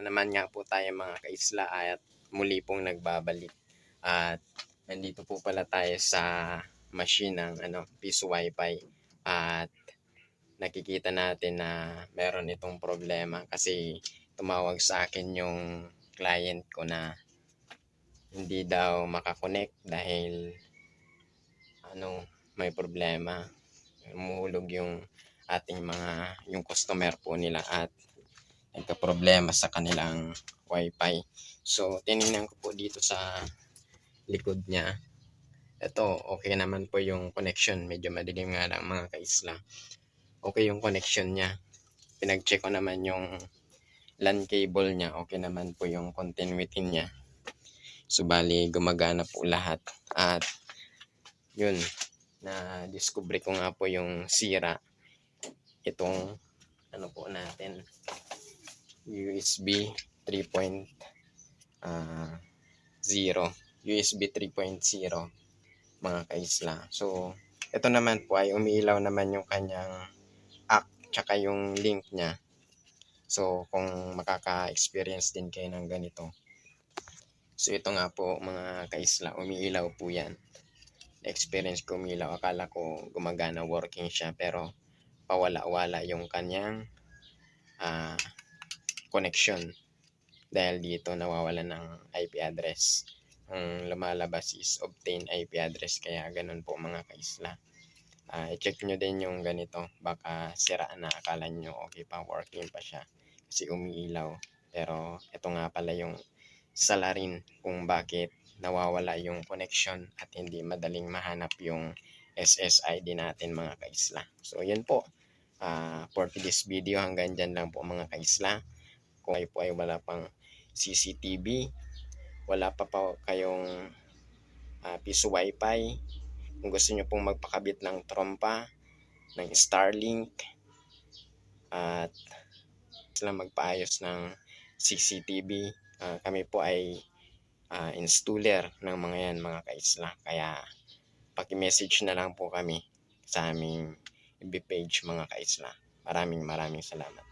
na naman nga po tayo mga kaisla at muli pong nagbabalik. At nandito po pala tayo sa machine ng ano, Piso Wi-Fi. At nakikita natin na meron itong problema kasi tumawag sa akin yung client ko na hindi daw makakonect dahil ano, may problema. Umuhulog yung ating mga yung customer po nila at nagka-problema sa kanilang wifi. So, tiningnan ko po dito sa likod niya. Ito, okay naman po yung connection. Medyo madilim nga lang mga kaisla. Okay yung connection niya. Pinag-check ko naman yung LAN cable niya. Okay naman po yung continuity niya. So, bali, gumagana po lahat. At, yun, na discover ko nga po yung sira itong ano po natin USB 3.0 USB 3.0 mga kaisla. So, ito naman po ay umiilaw naman yung kanyang app tsaka yung link niya. So, kung makaka-experience din kayo ng ganito. So, ito nga po mga kaisla, umiilaw po yan. Na-experience ko umiilaw. Akala ko gumagana working siya pero pawala-wala yung kanyang ah, connection dahil dito nawawala ng IP address. Ang lumalabas is obtain IP address kaya ganun po mga kaisla. Ah, i-check nyo din yung ganito. Baka sira na akala nyo okay pa working pa siya. Kasi umiilaw. Pero ito nga pala yung salarin kung bakit nawawala yung connection at hindi madaling mahanap yung SSID natin mga kaisla. So yan po. Ah, for today's video hanggang dyan lang po mga kaisla. Kung kayo po ay wala pang CCTV, wala pa pa kayong ah, piso wifi, kung gusto nyo pong magpakabit ng trompa, ng Starlink, at sila magpaayos ng CCTV, ah, kami po ay ah, installer ng mga yan mga kaisla. Kaya paki-message na lang po kami sa aming FB page mga kaisla. Maraming maraming salamat.